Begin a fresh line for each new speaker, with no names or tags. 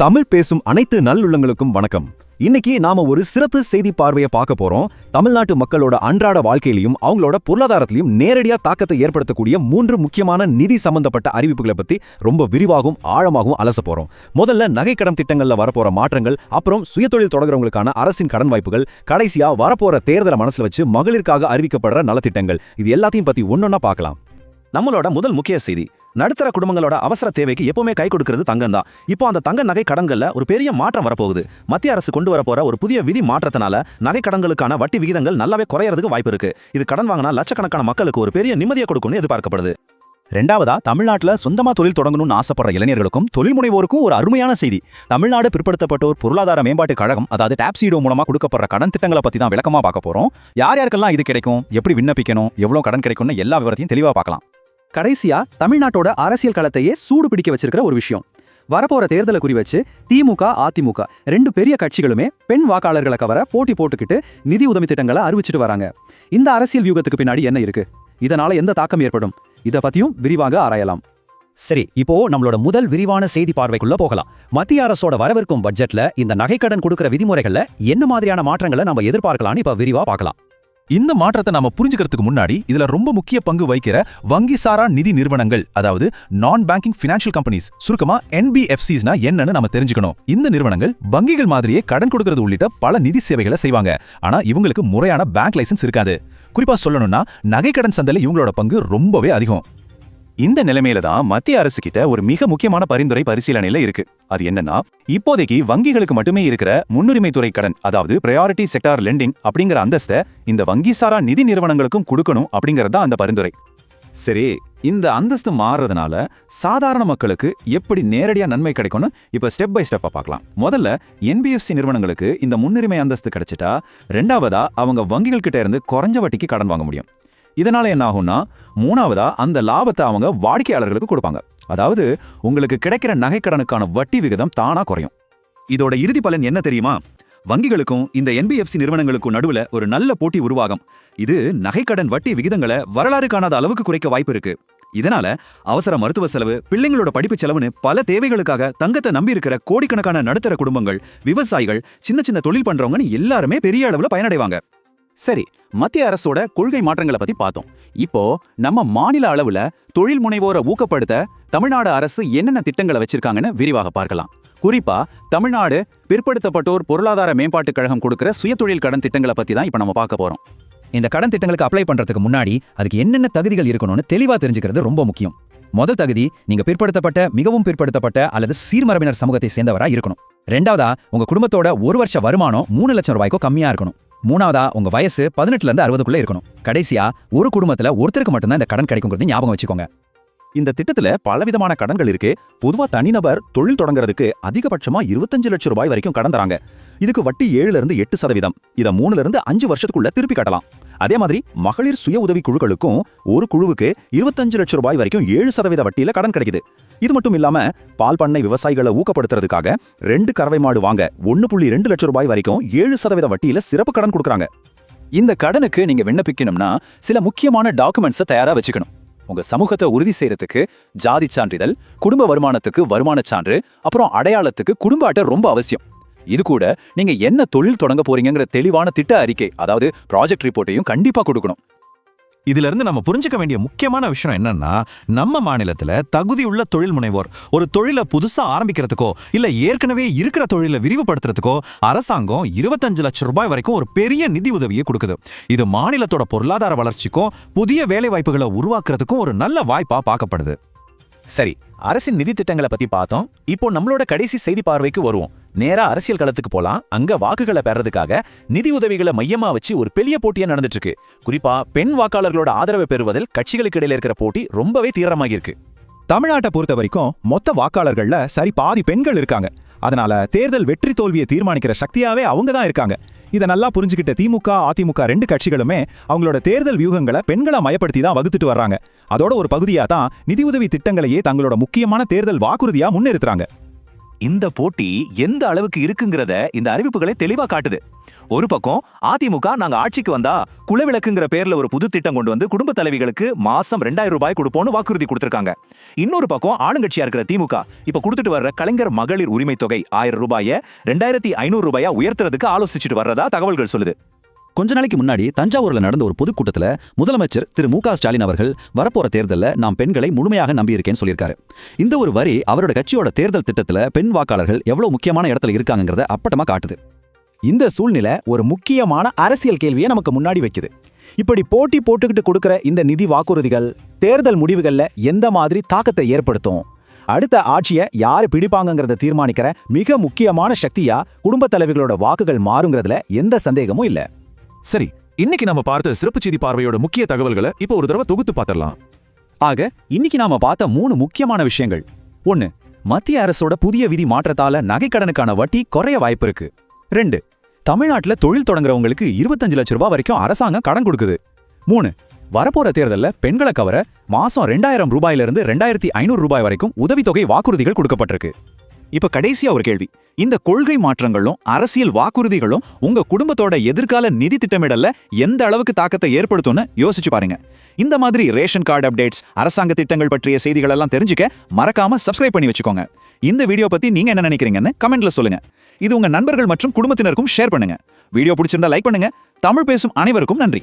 தமிழ் பேசும் அனைத்து நல்லுள்ளங்களுக்கும் வணக்கம். இன்னைக்கு நாம ஒரு சிறப்பு செய்தி பார்வையை பார்க்க போறோம். தமிழ்நாட்டு மக்களோட அன்றாட வாழ்க்கையிலையும் அவங்களோட பொருளாதாரத்திலையும் நேரடியா தாக்கத்தை ஏற்படுத்தக்கூடிய மூன்று முக்கியமான நிதி சம்பந்தப்பட்ட அறிவிப்புகளை பத்தி ரொம்ப விரிவாகவும் ஆழமாகவும் அலச போறோம். முதல்ல நகைக்கடன் திட்டங்கள்ல வரப்போற மாற்றங்கள் அப்புறம் சுயதொழில் தொடங்குறவங்களுக்கான அரசின் கடன் வாய்ப்புகள் கடைசியா வரப்போற தேர்தலை மனசுல வச்சு மகளிருக்காக அறிவிக்கப்படுற நலத்திட்டங்கள். இது எல்லாத்தையும் பத்தி ஒன்னொன்னா பார்க்கலாம்.
நம்மளோட முதல் முக்கிய செய்தி நடுத்தர குடும்பங்களோட அவசர தேவைக்கு எப்பவுமே கை கொடுக்கிறது தங்கம் தான் இப்போ அந்த தங்க நகை கடன்கள்ல ஒரு பெரிய மாற்றம் வரப்போகுது. மத்திய அரசு கொண்டு வரப்போற ஒரு புதிய விதி மாற்றத்தினால நகை கடன்களுக்கான வட்டி விகிதங்கள் நல்லாவே குறையறதுக்கு வாய்ப்பு இருக்கு. இது கடன் வாங்கினா லட்சக்கணக்கான மக்களுக்கு ஒரு பெரிய நிம்மதியை கொடுக்கும்னு எதிர்பார்க்கப்படுது.
ரெண்டாவதா தமிழ்நாட்டுல சொந்தமா தொழில் தொடங்கணும்னு ஆசைப்படுற இளைஞர்களுக்கும் தொழில் முனைவோருக்கும் ஒரு அருமையான செய்தி. தமிழ்நாடு பிற்படுத்தப்பட்டோர் பொருளாதார மேம்பாட்டு கழகம் அதாவது டாப்சீடோ மூலமா கொடுக்கப்படுற கடன் திட்டங்களை பத்தி தான் விளக்கமா பார்க்க போறோம். யார் யாருக்கெல்லாம் இது கிடைக்கும்? எப்படி விண்ணப்பிக்கணும்? எவ்வளவு கடன் கிடைக்கும்னு எல்லா விவரத்தையும் தெளிவா பார்க்கலாம்.
கடைசியா தமிழ்நாட்டோட அரசியல் களத்தையே சூடு பிடிக்க வச்சிருக்கிற ஒரு விஷயம். வரப்போற தேர்தலை குறி வச்சு திமுக அதிமுக ரெண்டு பெரிய கட்சிகளுமே பெண் வாக்காளர்களை கவர போட்டி போட்டுக்கிட்டு நிதி உதவி திட்டங்களை அறிவிச்சிட்டு வராங்க. இந்த அரசியல் வியூகத்துக்கு பின்னாடி என்ன இருக்கு? இதனால எந்த தாக்கம் ஏற்படும்? இத பத்தியும் விரிவாக ஆராயலாம்.
சரி இப்போ நம்மளோட முதல் விரிவான செய்தி பார்வைக்குள்ள போகலாம். மத்திய அரசோட வரவிருக்கும் பட்ஜெட்ல இந்த நகைக்கடன் கொடுக்கிற விதிமுறைகள்ல என்ன மாதிரியான மாற்றங்களை நம்ம எதிர்பார்க்கலாம்னு இப்ப விரிவா பார்க்கலாம்.
இந்த மாற்றத்தை நாம புரிஞ்சுக்கிறதுக்கு முன்னாடி இதுல ரொம்ப முக்கிய பங்கு வகிக்கிற வங்கி சாரா நிதி நிறுவனங்கள் அதாவது நான் பேங்கிங் ஃபினான்ஷியல் கம்பெனிஸ் சுருக்கமா என்பிஎஃப்சிஸ்னா என்னன்னு நம்ம தெரிஞ்சுக்கணும். இந்த நிறுவனங்கள் வங்கிகள் மாதிரியே கடன் கொடுக்கறது உள்ளிட்ட பல நிதி சேவைகளை செய்வாங்க. ஆனா இவங்களுக்கு முறையான பேங்க் லைசன்ஸ் இருக்காது. குறிப்பா சொல்லணும்னா நகைக்கடன் சந்தையில இவங்களோட பங்கு ரொம்பவே அதிகம்.
இந்த நிலைமையில தான் மத்திய அரசு கிட்ட ஒரு மிக முக்கியமான பரிந்துரை பரிசீலனையில இருக்கு. அது என்னன்னா இப்போதைக்கு வங்கிகளுக்கு மட்டுமே இருக்கிற முன்னுரிமை துறை கடன் அதாவது பிரையாரிட்டி செக்டார் லெண்டிங் அப்படிங்கிற அந்தஸ்தை இந்த வங்கி சாரா நிதி நிறுவனங்களுக்கும் கொடுக்கணும் அப்படிங்கறது தான் அந்த பரிந்துரை.
சரி இந்த அந்தஸ்து மாறுறதுனால சாதாரண மக்களுக்கு எப்படி நேரடியா நன்மை கிடைக்கும்னு இப்போ ஸ்டெப் பை ஸ்டெப்பா பார்க்கலாம். முதல்ல என்பிஎஃப்சி நிறுவனங்களுக்கு இந்த முன்னுரிமை அந்தஸ்து கிடைச்சிட்டா ரெண்டாவதா அவங்க வங்கிகள் கிட்ட இருந்து குறைஞ்ச வட்டிக்கு கடன் வாங்க முடியும். இதனால என்ன ஆகும்னா மூணாவதா அந்த லாபத்தை அவங்க வாடிக்கையாளர்களுக்கு கொடுப்பாங்க. அதாவது உங்களுக்கு கிடைக்கிற நகைக்கடனுக்கான வட்டி விகிதம் தானா குறையும். இதோட இறுதி பலன் என்ன தெரியுமா? வங்கிகளுக்கும் இந்த என்பிஎஃப்சி நிறுவனங்களுக்கும் நடுவுல ஒரு நல்ல போட்டி உருவாகும். இது நகைக்கடன் வட்டி விகிதங்களை வரலாறு காணாத அளவுக்கு குறைக்க வாய்ப்பு இருக்கு. இதனால அவசர மருத்துவ செலவு பிள்ளைங்களோட படிப்பு செலவுன்னு பல தேவைகளுக்காக தங்கத்தை நம்பியிருக்கிற கோடிக்கணக்கான நடுத்தர குடும்பங்கள் விவசாயிகள் சின்ன சின்ன தொழில் பண்றவங்கன்னு எல்லாருமே பெரிய அளவுல பயனடைவாங்க.
சரி மத்திய அரசோட கொள்கை மாற்றங்களை பத்தி பார்த்தோம். இப்போ நம்ம மாநில அளவுல தொழில் முனைவோரை ஊக்கப்படுத்த தமிழ்நாடு அரசு என்னென்ன திட்டங்களை வச்சிருக்காங்கன்னு விரிவாக பார்க்கலாம். குறிப்பா தமிழ்நாடு பிற்படுத்தப்பட்டோர் பொருளாதார மேம்பாட்டுக் கழகம் கொடுக்கிற சுயதொழில் கடன் திட்டங்களை பத்தி தான் இப்போ நம்ம பார்க்க போறோம்.
இந்த கடன் திட்டங்களுக்கு அப்ளை பண்றதுக்கு முன்னாடி அதுக்கு என்னென்ன தகுதிகள் இருக்கணும்னு தெளிவா தெரிஞ்சுக்கிறது ரொம்ப முக்கியம். முதல் தகுதி நீங்க பிற்படுத்தப்பட்ட மிகவும் பிற்படுத்தப்பட்ட அல்லது சீர்மரபினர் சமூகத்தை சேர்ந்தவரா இருக்கணும். ரெண்டாவதா உங்க குடும்பத்தோட ஒரு வருஷ வருமானம் மூணு லட்சம் ரூபாய்க்கோ கம்மியா இருக்கணும். மூணாவதா உங்க வயசு பதினெட்டுல இருந்து அறுபதுக்குள்ள இருக்கணும். கடைசியா ஒரு குடும்பத்துல ஒருத்தருக்கு மட்டும்தான் இந்த கடன் கிடைக்குங்கிறது ஞாபகம் வச்சுக்கோங்க.
இந்த திட்டத்துல பலவிதமான கடன்கள் இருக்கு. பொதுவா தனிநபர் தொழில் தொடங்குறதுக்கு அதிகபட்சமா இருபத்தஞ்சு லட்சம் ரூபாய் வரைக்கும் கடன் தராங்க. இதுக்கு வட்டி ஏழுல இருந்து எட்டு சதவீதம். இத மூணுல இருந்து அஞ்சு வருஷத்துக்குள்ள திருப்பி கட்டலாம். அதே மாதிரி மகளிர் சுய உதவி குழுக்களுக்கும் ஒரு குழுவுக்கு இருபத்தஞ்சு லட்சம் ரூபாய் வரைக்கும் ஏழு சதவீத வட்டியில கடன் கிடைக்குது. இது மட்டும் இல்லாம பால் பண்ணை விவசாயிகளை ஊக்கப்படுத்துறதுக்காக ரெண்டு கறவை மாடு வாங்க ஒன்னு புள்ளி ரெண்டு லட்சம் ரூபாய் வரைக்கும் ஏழு சதவீத வட்டியில சிறப்பு கடன் கொடுக்குறாங்க.
இந்த கடனுக்கு நீங்க விண்ணப்பிக்கணும்னா சில முக்கியமான டாக்குமெண்ட்ஸை தயாரா வச்சுக்கணும். உங்க சமூகத்தை உறுதி செய்யறதுக்கு ஜாதி சான்றிதழ் குடும்ப வருமானத்துக்கு வருமானச் சான்று அப்புறம் அடையாளத்துக்கு குடும்ப அட்டை ரொம்ப அவசியம். இது கூட நீங்க என்ன தொழில் தொடங்க போறீங்கிற தெளிவான திட்ட அறிக்கை அதாவது ப்ராஜெக்ட் ரிப்போர்ட்டையும் கண்டிப்பா கொடுக்கணும்.
இதுல இருந்து நம்ம புரிஞ்சுக்க வேண்டிய முக்கியமான விஷயம் என்னன்னா நம்ம மாநிலத்துல தகுதியுள்ள தொழில் முனைவோர் ஒரு தொழிலை புதுசா ஆரம்பிக்கிறதுக்கோ இல்ல ஏற்கனவே இருக்கிற தொழிலை விரிவுபடுத்துறதுக்கோ அரசாங்கம் இருபத்தஞ்சு லட்சம் ரூபாய் வரைக்கும் ஒரு பெரிய நிதி உதவியை கொடுக்குது. இது மாநிலத்தோட பொருளாதார வளர்ச்சிக்கும் புதிய வேலை வாய்ப்புகளை உருவாக்குறதுக்கும் ஒரு நல்ல வாய்ப்பா பார்க்கப்படுது.
சரி அரசின் நிதி திட்டங்களை பத்தி பார்த்தோம். இப்போ நம்மளோட கடைசி செய்தி பார்வைக்கு வருவோம். நேரா அரசியல் களத்துக்கு போலாம். அங்க வாக்குகளை பெறதுக்காக நிதி உதவிகளை மையமா வச்சு ஒரு பெரிய போட்டியா நடந்துட்டு இருக்கு குறிப்பா பெண் வாக்காளர்களோட ஆதரவை பெறுவதில் கட்சிகளுக்கு இடையில இருக்கிற போட்டி ரொம்பவே தீவிரமாக இருக்கு
தமிழ்நாட்டை பொறுத்த வரைக்கும் மொத்த வாக்காளர்கள்ல சரி பாதி பெண்கள் இருக்காங்க. அதனால தேர்தல் வெற்றி தோல்வியை தீர்மானிக்கிற சக்தியாவே அவங்க தான் இருக்காங்க. இதை நல்லா புரிஞ்சுக்கிட்ட திமுக அதிமுக ரெண்டு கட்சிகளுமே அவங்களோட தேர்தல் வியூகங்களை பெண்களை மயப்படுத்தி தான் வகுத்துட்டு வர்றாங்க. அதோட ஒரு பகுதியா தான் நிதியுதவி திட்டங்களையே தங்களோட முக்கியமான தேர்தல் வாக்குறுதியா முன்னிறுத்துறாங்க
இந்த போட்டி எந்த அளவுக்கு இருக்குங்கிறத இந்த அறிவிப்புகளை தெளிவா காட்டுது. ஒரு பக்கம் அதிமுக நாங்க ஆட்சிக்கு வந்தா குலவிளக்குங்கிற பேர்ல ஒரு புது திட்டம் கொண்டு வந்து குடும்ப தலைவிகளுக்கு மாசம் ரெண்டாயிரம் ரூபாய் கொடுப்போம்னு வாக்குறுதி கொடுத்திருக்காங்க. இன்னொரு பக்கம் ஆளுங்கட்சியா இருக்கிற திமுக இப்ப கொடுத்துட்டு வர்ற கலைஞர் மகளிர் உரிமை தொகை ஆயிரம் ரூபாய ரெண்டாயிரத்தி ஐநூறு ரூபாயா உயர்த்துறதுக்கு ஆலோசிச்சுட்டு வர்றதா தகவல்கள் சொல்லுது.
கொஞ்ச நாளைக்கு முன்னாடி தஞ்சாவூர்ல நடந்த ஒரு பொதுக்கூட்டத்துல முதலமைச்சர் திரு மு ஸ்டாலின் அவர்கள் வரப்போற தேர்தலில் நாம் பெண்களை முழுமையாக நம்பியிருக்கேன்னு சொல்லியிருக்காரு. இந்த ஒரு வரி அவரோட கட்சியோட தேர்தல் திட்டத்தில் பெண் வாக்காளர்கள் எவ்வளவு முக்கியமான இடத்துல இருக்காங்கிறத அப்பட்டமா காட்டுது.
இந்த சூழ்நிலை ஒரு முக்கியமான அரசியல் கேள்வியை நமக்கு முன்னாடி வைக்குது. இப்படி போட்டி போட்டுக்கிட்டு கொடுக்குற இந்த நிதி வாக்குறுதிகள் தேர்தல் முடிவுகளில் எந்த மாதிரி தாக்கத்தை ஏற்படுத்தும்? அடுத்த ஆட்சியை யார் பிடிப்பாங்கங்கிறத தீர்மானிக்கிற மிக முக்கியமான சக்தியா குடும்பத் தலைவிகளோட வாக்குகள் மாறுங்கிறதுல எந்த சந்தேகமும் இல்லை.
சரி இன்னைக்கு நம்ம பார்த்த சிறப்பு செய்தி பார்வையோட முக்கிய தகவல்களை இப்போ ஒரு தடவை தொகுத்து பார்த்திடலாம்.
ஆக இன்னைக்கு நாம பார்த்த மூணு முக்கியமான விஷயங்கள். ஒன்னு மத்திய அரசோட புதிய விதி மாற்றத்தால நகைக்கடனுக்கான வட்டி குறைய வாய்ப்பு இருக்கு. ரெண்டு தமிழ்நாட்டுல தொழில் தொடங்குறவங்களுக்கு இருபத்தஞ்சு லட்ச ரூபாய் வரைக்கும் அரசாங்கம் கடன் கொடுக்குது. மூணு வரப்போற தேர்தல்ல பெண்களை கவர மாசம் ரெண்டாயிரம் ரூபாயில இருந்து ரெண்டாயிரத்தி ஐநூறு ரூபாய் வரைக்கும் உதவித்தொகை வாக்குறுதிகள் கொடுக்கப்பட்டிருக்கு.
இப்ப கடைசியா ஒரு கேள்வி. இந்த கொள்கை மாற்றங்களும் அரசியல் வாக்குறுதிகளும் உங்க குடும்பத்தோட எதிர்கால நிதி திட்டமிடல்ல எந்த அளவுக்கு தாக்கத்தை ஏற்படுத்தும்னு யோசிச்சு பாருங்க. இந்த மாதிரி ரேஷன் கார்டு அப்டேட்ஸ் அரசாங்க திட்டங்கள் பற்றிய செய்திகள் எல்லாம் தெரிஞ்சுக்க மறக்காம சப்ஸ்கிரைப் பண்ணி வச்சுக்கோங்க. இந்த வீடியோ பத்தி நீங்க என்ன நினைக்கிறீங்கன்னு கமெண்ட்ல சொல்லுங்க. இது உங்க நண்பர்கள் மற்றும் குடும்பத்தினருக்கும் ஷேர் பண்ணுங்க. வீடியோ பிடிச்சிருந்தா லைக் பண்ணுங்க. தமிழ் பேசும் அனைவருக்கும் நன்றி.